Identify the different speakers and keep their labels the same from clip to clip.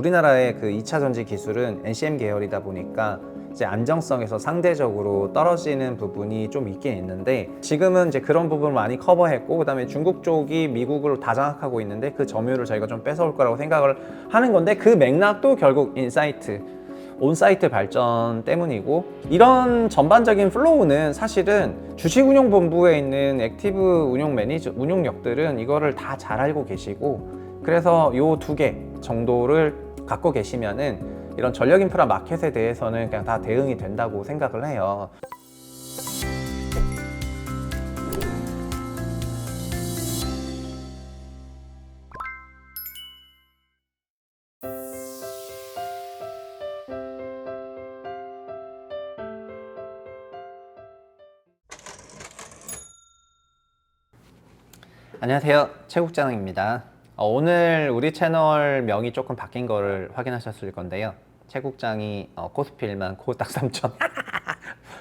Speaker 1: 우리나라의 그 2차 전지 기술은 NCM 계열이다 보니까 이제 안정성에서 상대적으로 떨어지는 부분이 좀 있긴 있는데 지금은 이제 그런 부분을 많이 커버했고 그다음에 중국 쪽이 미국으로 다 장악하고 있는데 그 점유율을 저희가 좀 뺏어올 거라고 생각을 하는 건데 그 맥락도 결국 인사이트 온사이트 발전 때문이고 이런 전반적인 플로우는 사실은 주식운용본부에 있는 액티브 운용 매니저 운용력들은 이거를 다 잘 알고 계시고 그래서 요 두 개 정도를 갖고 계시면은 이런 전력 인프라 마켓에 대해서는 그냥 다 대응이 된다고 생각을 해요. 안녕하세요. 최국장입니다. 어, 오늘 우리 채널 명이 조금 바뀐 거를 확인하셨을 건데요. 최국장이 어, 코스피일만 코 딱 3천.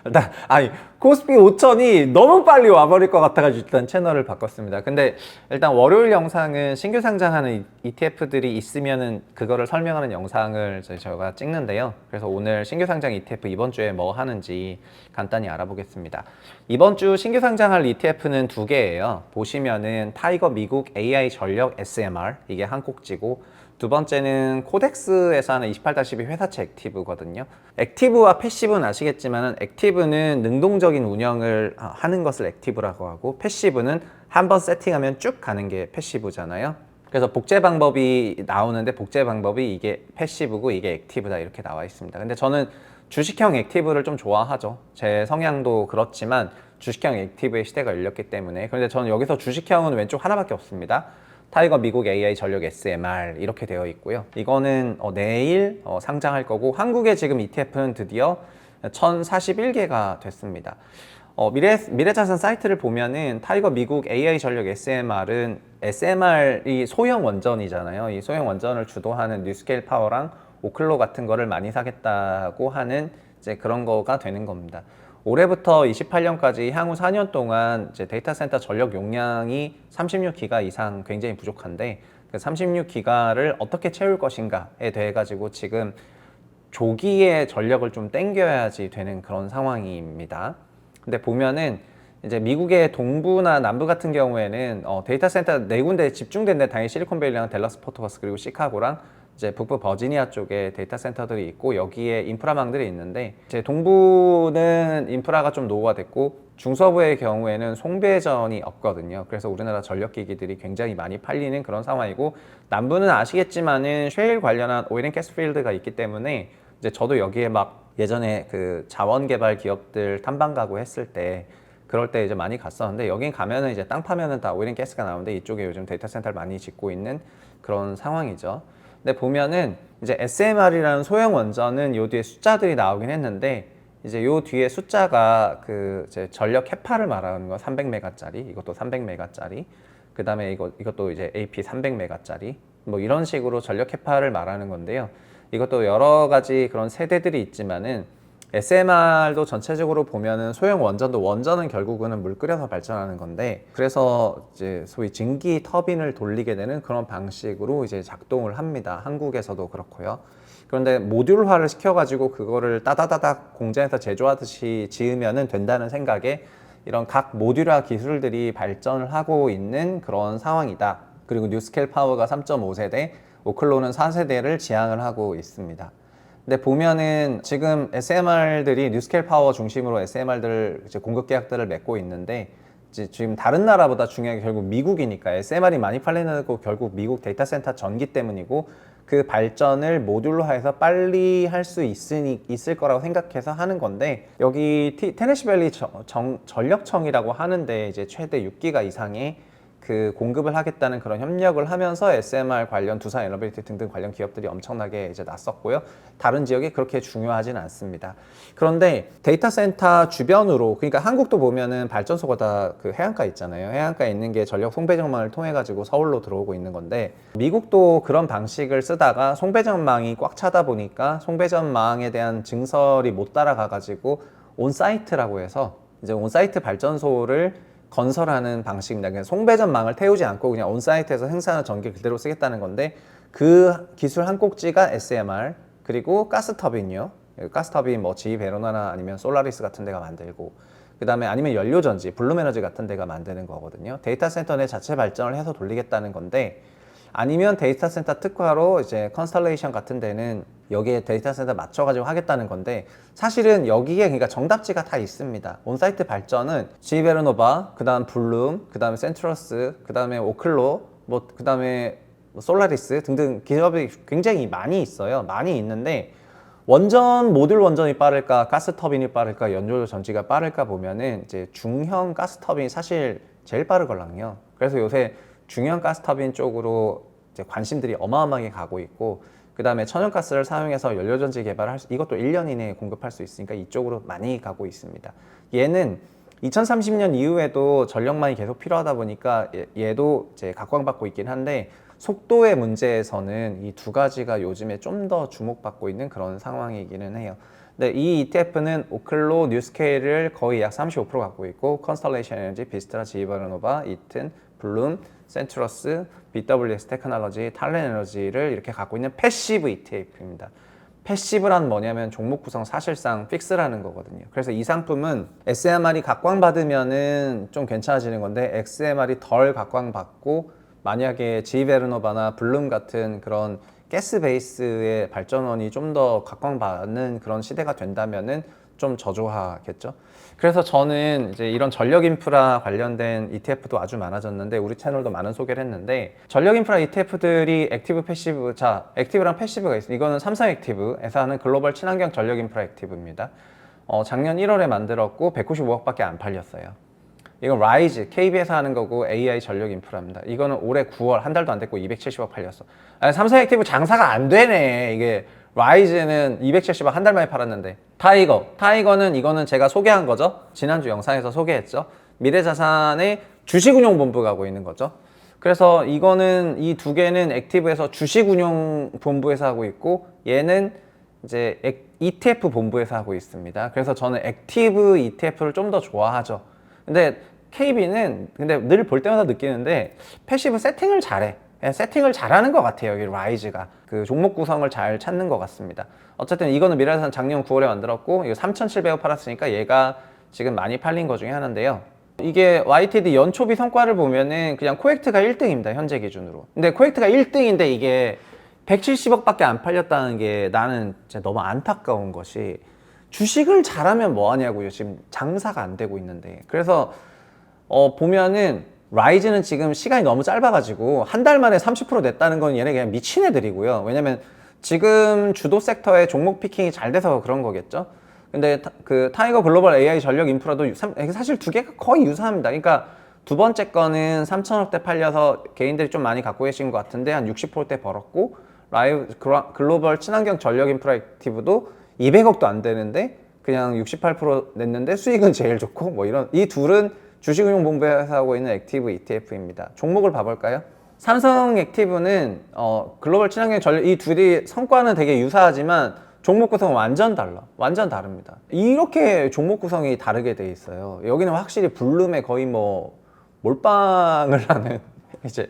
Speaker 1: 일단 아니 코스피 5천이 너무 빨리 와버릴 것 같아가지고 일단 채널을 바꿨습니다. 근데 일단 월요일 영상은 신규 상장하는 ETF들이 있으면은 그거를 설명하는 영상을 저희가 찍는데요. 그래서 오늘 신규 상장 ETF 이번 주에 뭐 하는지 간단히 알아보겠습니다. 이번 주 신규 상장할 ETF는 두 개예요. 보시면은 타이거 미국 AI 전력 SMR 이게 한 꼭지고 두 번째는 코덱스에서 하는 28-12 회사채 액티브거든요. 액티브와 패시브는 아시겠지만 액티브는 능동적인 운영을 아, 하는 것을 액티브라고 하고 패시브는 한번 세팅하면 쭉 가는 게 패시브잖아요. 그래서 복제 방법이 나오는데 복제 방법이 이게 패시브고 이게 액티브다 이렇게 나와 있습니다. 근데 저는 주식형 액티브를 좀 좋아하죠. 제 성향도 그렇지만 주식형 액티브의 시대가 열렸기 때문에 그런데 저는 여기서 주식형은 왼쪽 하나밖에 없습니다. 타이거 미국 AI 전력 SMR 이렇게 되어 있고요. 이거는 어, 내일 어, 상장할 거고 한국의 지금 ETF는 드디어 1041개가 됐습니다. 어, 미래, 미래자산 사이트를 보면은 타이거 미국 AI 전력 SMR은 SMR이 소형 원전이잖아요. 이 소형 원전을 주도하는 뉴스케일 파워랑 오클로 같은 거를 많이 사겠다고 하는 이제 그런 거가 되는 겁니다. 올해부터 28년까지 향후 4년 동안 이제 데이터 센터 전력 용량이 36기가 이상 굉장히 부족한데 그 36기가를 어떻게 채울 것인가에 대해 가지고 지금 조기에 전력을 좀 땡겨야지 되는 그런 상황입니다. 근데 보면은 이제 미국의 동부나 남부 같은 경우에는 어, 데이터 센터 네 군데 집중된 데 당연히 실리콘밸리랑 델러스 포토버스 그리고 시카고랑 이제 북부 버지니아 쪽에 데이터 센터들이 있고 여기에 인프라망들이 있는데 이제 동부는 인프라가 좀 노후화됐고 중서부의 경우에는 송배전이 없거든요. 그래서 우리나라 전력기기들이 굉장히 많이 팔리는 그런 상황이고 남부는 아시겠지만은 쉐일 관련한 오일앤가스 필드가 있기 때문에 이제 저도 여기에 막 예전에 그 자원 개발 기업들 탐방 가고 했을 때 그럴 때 이제 많이 갔었는데 여긴 가면은 이제 땅 파면은 다 오일앤 가스가 나오는데 이쪽에 요즘 데이터 센터를 많이 짓고 있는 그런 상황이죠. 근데 보면은 이제 SMR이라는 소형 원전은 요 뒤에 숫자들이 나오긴 했는데 이제 요 뒤에 숫자가 그 전력 캐파를 말하는 거 300메가짜리 이것도 300메가짜리 그 다음에 이거 이것도 이제 AP 300메가짜리 뭐 이런 식으로 전력 캐파를 말하는 건데요. 이것도 여러 가지 그런 세대들이 있지만은 SMR도 전체적으로 보면은 소형 원전도 원전은 결국은 물 끓여서 발전하는 건데 그래서 이제 소위 증기 터빈을 돌리게 되는 그런 방식으로 이제 작동을 합니다. 한국에서도 그렇고요. 그런데 모듈화를 시켜가지고 그거를 따다다닥 공장에서 제조하듯이 지으면은 된다는 생각에 이런 각 모듈화 기술들이 발전을 하고 있는 그런 상황이다. 그리고 뉴스케일 파워가 3.5세대, 오클로는 4세대를 지향을 하고 있습니다. 근데 보면은 지금 SMR들이 뉴스케일 파워 중심으로 SMR들 이제 공급 계약들을 맺고 있는데 지금 다른 나라보다 중요한 게 결국 미국이니까 SMR이 많이 팔리는 거 결국 미국 데이터 센터 전기 때문이고 그 발전을 모듈화해서 빨리 할 수 있으니 있을 거라고 생각해서 하는 건데 여기 티, 테네시밸리 전력청이라고 하는데 이제 최대 6기가 이상의 그 공급을 하겠다는 그런 협력을 하면서 SMR 관련 두산 엘러베이터 등등 관련 기업들이 엄청나게 이제 났었고요. 다른 지역이 그렇게 중요하진 않습니다. 그런데 데이터 센터 주변으로 그러니까 한국도 보면은 발전소가 다 그 해안가 있잖아요. 해안가에 있는 게 전력 송배전망을 통해 가지고 서울로 들어오고 있는 건데 미국도 그런 방식을 쓰다가 송배전망이 꽉 차다 보니까 송배전망에 대한 증설이 못 따라가 가지고 온사이트라고 해서 이제 온사이트 발전소를 건설하는 방식입니다. 그냥 송배전망을 태우지 않고 그냥 온사이트에서 생산한 전기 그대로 쓰겠다는 건데 그 기술 한 꼭지가 SMR 그리고 가스 터빈이요. 가스 터빈 뭐 GE 베로나나 아니면 솔라리스 같은 데가 만들고 그다음에 아니면 연료 전지, 블룸 에너지 같은 데가 만드는 거거든요. 데이터 센터 내 자체 발전을 해서 돌리겠다는 건데 아니면 데이터 센터 특화로 이제 컨스텔레이션 같은 데는 여기에 데이터 센터 맞춰가지고 하겠다는 건데 사실은 여기에 그러니까 정답지가 다 있습니다. 온사이트 발전은 지베르노바, 그다음 블룸, 그다음에 센트러스, 그다음에 오클로, 뭐 그다음에 뭐 솔라리스 등등 기업이 굉장히 많이 있어요. 많이 있는데 원전 모듈 원전이 빠를까 가스 터빈이 빠를까 연료 전지가 빠를까 보면은 이제 중형 가스 터빈이 사실 제일 빠르걸랑요. 그래서 요새 중형 가스 터빈 쪽으로 이제 관심들이 어마어마하게 가고 있고 그 다음에 천연가스를 사용해서 연료전지 개발할 수, 이것도 1년 이내에 공급할 수 있으니까 이쪽으로 많이 가고 있습니다. 얘는 2030년 이후에도 전력만이 계속 필요하다 보니까 얘- 얘도 이제 각광받고 있긴 한데 속도의 문제에서는 이 두 가지가 요즘에 좀 더 주목받고 있는 그런 상황이기는 해요. 근데 이 ETF는 오클로 뉴스케일을 거의 약 35% 갖고 있고 컨스텔레이션 에너지, 비스트라, 지바르노바, 이튼, 블룸, 센트러스, BWS 테크놀로지, 탈렌 에너지를 이렇게 갖고 있는 패시브 ETF입니다. 패시브란 뭐냐면 종목 구성 사실상 픽스라는 거거든요. 그래서 이 상품은 SMR이 각광받으면은 좀 괜찮아지는 건데 XMR이 덜 각광받고 만약에 지베르노바나 블룸 같은 그런 가스 베이스의 발전원이 좀 더 각광받는 그런 시대가 된다면은 좀 저조하겠죠. 그래서 저는 이제 이런 전력 인프라 관련된 ETF도 아주 많아졌는데 우리 채널도 많은 소개를 했는데 전력 인프라 ETF들이 액티브 패시브 자 액티브랑 패시브가 있어요. 이거는 삼성 액티브에서 하는 글로벌 친환경 전력 인프라 액티브입니다. 어, 작년 1월에 만들었고 195억밖에 안 팔렸어요. 이건 라이즈 KB에서 하는 거고 AI 전력 인프라입니다. 이거는 올해 9월 한 달도 안 됐고 270억 팔렸어. 아니, 삼성 액티브 장사가 안 되네. 이게 라이즈는 270억 한달 만에 팔았는데 타이거 타이거는 이거는 제가 소개한 거죠. 지난주 영상에서 소개했죠. 미래자산의 주식운용본부 가고 있는 거죠. 그래서 이거는 이 두 개는 액티브에서 주식운용본부에서 하고 있고 얘는 이제 액- ETF 본부에서 하고 있습니다. 그래서 저는 액티브 ETF를 좀 더 좋아하죠. 근데 KB는 근데 늘 볼 때마다 느끼는데 패시브 세팅을 잘해. 그냥 세팅을 잘하는 것 같아요. 여기 라이즈가 그 종목 구성을 잘 찾는 것 같습니다. 어쨌든 이거는 미래산 작년 9월에 만들었고 이거 3,700원 팔았으니까 얘가 지금 많이 팔린 것 중에 하나인데요. 이게 YTD 연초비 성과를 보면은 그냥 코엑트가 1등입니다. 현재 기준으로. 근데 코엑트가 1등인데 이게 170억밖에 안 팔렸다는 게 나는 진짜 너무 안타까운 것이 주식을 잘하면 뭐 하냐고요. 지금 장사가 안 되고 있는데. 그래서 어 보면은 라이즈는 지금 시간이 너무 짧아가지고 한 달 만에 30% 냈다는 건 얘네 그냥 미친 애들이고요. 왜냐면 지금 주도 섹터의 종목 피킹이 잘 돼서 그런 거겠죠. 근데 타, 그 타이거 글로벌 AI 전력 인프라도 유- 삼- 사실 두 개가 거의 유사합니다. 그러니까 두 번째 거는 3천억대 팔려서 개인들이 좀 많이 갖고 계신 것 같은데 한 60%대 벌었고 라이브 글로벌 친환경 전력 인프라 액티브도 200억도 안 되는데 그냥 68% 냈는데 수익은 제일 좋고 뭐 이런 이 둘은 주식운용본부에서 하고 있는 액티브 ETF입니다. 종목을 봐볼까요? 삼성 액티브는 어, 글로벌 친환경 전력 이 둘이 성과는 되게 유사하지만 종목 구성은 완전 달라. 완전 다릅니다. 이렇게 종목 구성이 다르게 돼 있어요. 여기는 확실히 블룸에 거의 뭐 몰빵을 하는 이제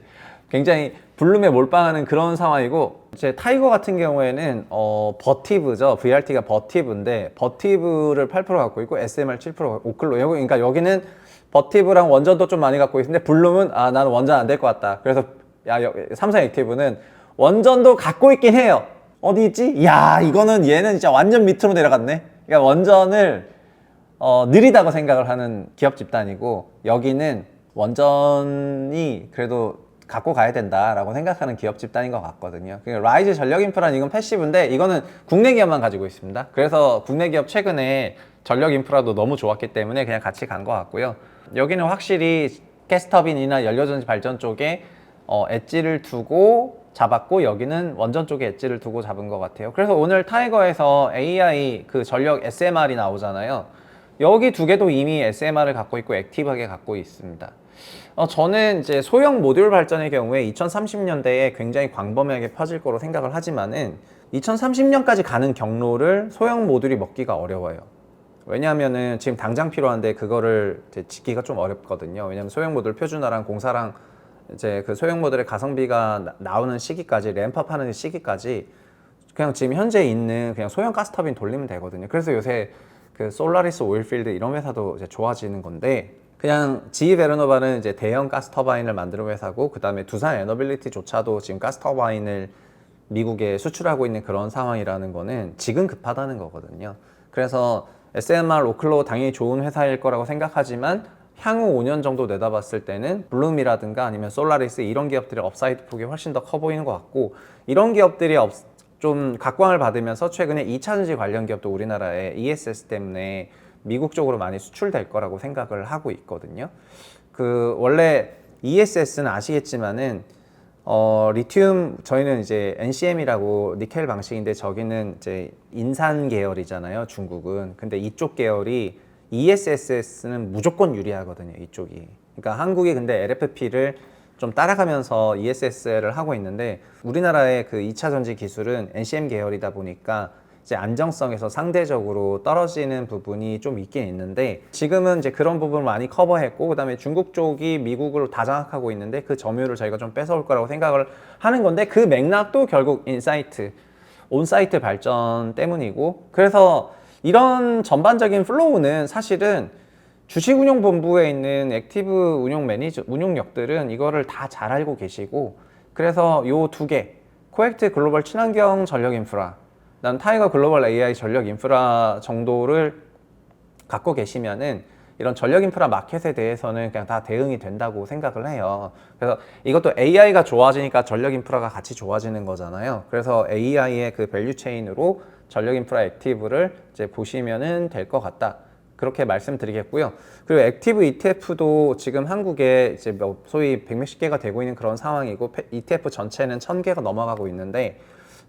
Speaker 1: 굉장히 블룸에 몰빵하는 그런 상황이고 이제 타이거 같은 경우에는 어 버티브죠 VRT가 버티브인데 버티브를 8% 갖고 있고 SMR 7% 오클로 그러니까 여기는 버티브랑 원전도 좀 많이 갖고 있는데 블룸은 아 나는 원전 안 될 것 같다 그래서 야 여- 삼성 액티브는 원전도 갖고 있긴 해요 어디 있지 야 이거는 얘는 진짜 완전 밑으로 내려갔네 그러니까 원전을 어, 느리다고 생각을 하는 기업 집단이고 여기는 원전이 그래도 갖고 가야 된다라고 생각하는 기업 집단인 것 같거든요. 그러니까 라이즈 전력 인프라는 이건 패시브인데 이거는 국내 기업만 가지고 있습니다. 그래서 국내 기업 최근에 전력 인프라도 너무 좋았기 때문에 그냥 같이 간 것 같고요. 여기는 확실히 가스터빈이나 연료전지 발전 쪽에 어, 엣지를 두고 잡았고 여기는 원전 쪽에 엣지를 두고 잡은 것 같아요. 그래서 오늘 타이거에서 AI 그 전력 SMR이 나오잖아요. 여기 두 개도 이미 SMR을 갖고 있고 액티브하게 갖고 있습니다. 어, 저는 이제 소형 모듈 발전의 경우에 2030년대에 굉장히 광범위하게 퍼질 거로 생각을 하지만은 2030년까지 가는 경로를 소형 모듈이 먹기가 어려워요. 왜냐하면은 지금 당장 필요한데 그거를 이제 짓기가 좀 어렵거든요. 왜냐하면 소형 모듈 표준화랑 공사랑 이제 그 소형 모델의 가성비가 나- 나오는 시기까지 램프업하는 시기까지 그냥 지금 현재 있는 그냥 소형 가스터빈 돌리면 되거든요. 그래서 요새 그 솔라리스 오일필드 이런 회사도 이제 좋아지는 건데 그냥 GE 베르노바는 이제 대형 가스 터바인을 만드는 회사고 그다음에 두산 에너빌리티조차도 지금 가스 터바인을 미국에 수출하고 있는 그런 상황이라는 거는 지금 급하다는 거거든요. 그래서 SMR 오클로 당연히 좋은 회사일 거라고 생각하지만 향후 5년 정도 내다봤을 때는 블룸이라든가 아니면 솔라리스 이런 기업들의 업사이드 폭이 훨씬 더 커 보이는 것 같고 이런 기업들이 업- 좀 각광을 받으면서 최근에 2차전지 관련 기업도 우리나라에 ESS 때문에 미국 쪽으로 많이 수출될 거라고 생각을 하고 있거든요. 그 원래 ESS는 아시겠지만은 어, 리튬 저희는 이제 NCM이라고 니켈 방식인데 저기는 이제 인산 계열이잖아요, 중국은. 근데 이쪽 계열이 ESS는 무조건 유리하거든요, 이쪽이. 그러니까 한국이 근데 LFP를 좀 따라가면서 ESS를 하고 있는데 우리나라의 그 2차 전지 기술은 NCM 계열이다 보니까 이제 안정성에서 상대적으로 떨어지는 부분이 좀 있긴 있는데 지금은 이제 그런 부분을 많이 커버했고 그다음에 중국 쪽이 미국으로 다 장악하고 있는데 그 점유율을 저희가 좀 뺏어올 거라고 생각을 하는 건데 그 맥락도 결국 인사이트 온사이트 발전 때문이고 그래서 이런 전반적인 플로우는 사실은 주식운용본부에 있는 액티브 운용 매니저 운용력들은 이거를 다 잘 알고 계시고 그래서 요 두 개 코엑트 글로벌 친환경 전력 인프라 그다음 타이거 글로벌 AI 전력 인프라 정도를 갖고 계시면은 이런 전력 인프라 마켓에 대해서는 그냥 다 대응이 된다고 생각을 해요. 그래서 이것도 AI가 좋아지니까 전력 인프라가 같이 좋아지는 거잖아요. 그래서 AI의 그 밸류 체인으로 전력 인프라 액티브를 이제 보시면은 될 것 같다. 그렇게 말씀드리겠고요. 그리고 액티브 ETF도 지금 한국에 이제 뭐 소위 100몇십 개가 되고 있는 그런 상황이고 페- ETF 전체는 1000개가 넘어가고 있는데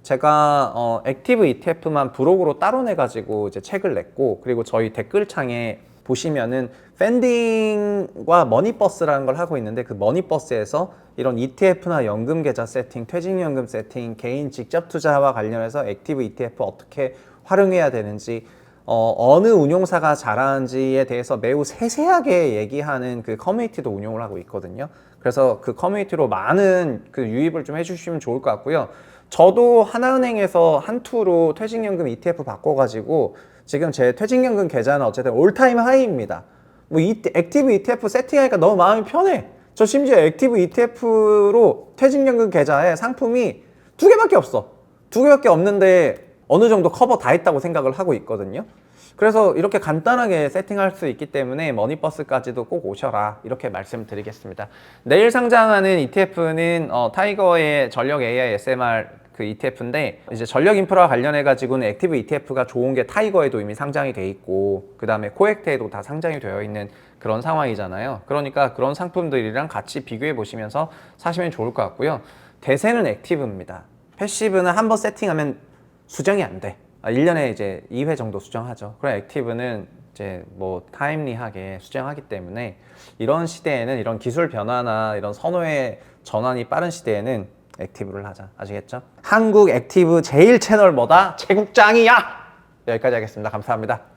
Speaker 1: 제가 어, 액티브 ETF만 부록으로 따로 내 가지고 이제 책을 냈고 그리고 저희 댓글창에 보시면은 팬딩과 머니버스라는 걸 하고 있는데 그 머니버스에서 이런 ETF나 연금 계좌 세팅, 퇴직연금 세팅, 개인 직접 투자와 관련해서 액티브 ETF 어떻게 활용해야 되는지 어, 어느 운용사가 잘하는지에 대해서 매우 세세하게 얘기하는 그 커뮤니티도 운영을 하고 있거든요. 그래서 그 커뮤니티로 많은 그 유입을 좀 해주시면 좋을 것 같고요. 저도 하나은행에서 한 투로 퇴직연금 ETF 바꿔가지고 지금 제 퇴직연금 계좌는 어쨌든 올타임 하이입니다. 뭐 이, 액티브 ETF 세팅하니까 너무 마음이 편해. 저 심지어 액티브 ETF로 퇴직연금 계좌에 상품이 두 개밖에 없어. 두 개밖에 없는데 어느 정도 커버 다 했다고 생각을 하고 있거든요. 그래서 이렇게 간단하게 세팅할 수 있기 때문에 머니버스까지도 꼭 오셔라 이렇게 말씀드리겠습니다. 내일 상장하는 ETF는 어, 타이거의 전력 AI SMR 그 ETF인데 이제 전력 인프라 관련해 가지고는 액티브 ETF가 좋은 게 타이거에도 이미 상장이 돼 있고 그 다음에 코엑트에도 다 상장이 되어 있는 그런 상황이잖아요. 그러니까 그런 상품들이랑 같이 비교해 보시면서 사시면 좋을 것 같고요. 대세는 액티브입니다. 패시브는 한번 세팅하면 수정이 안 돼. 아, 1년에 이제 2회 정도 수정하죠. 그럼 액티브는 이제 뭐 타임리하게 수정하기 때문에 이런 시대에는 이런 기술 변화나 이런 선호의 전환이 빠른 시대에는 액티브를 하자. 아시겠죠? 한국 액티브 제일 채널 뭐다? 최국장이야! 여기까지 하겠습니다. 감사합니다.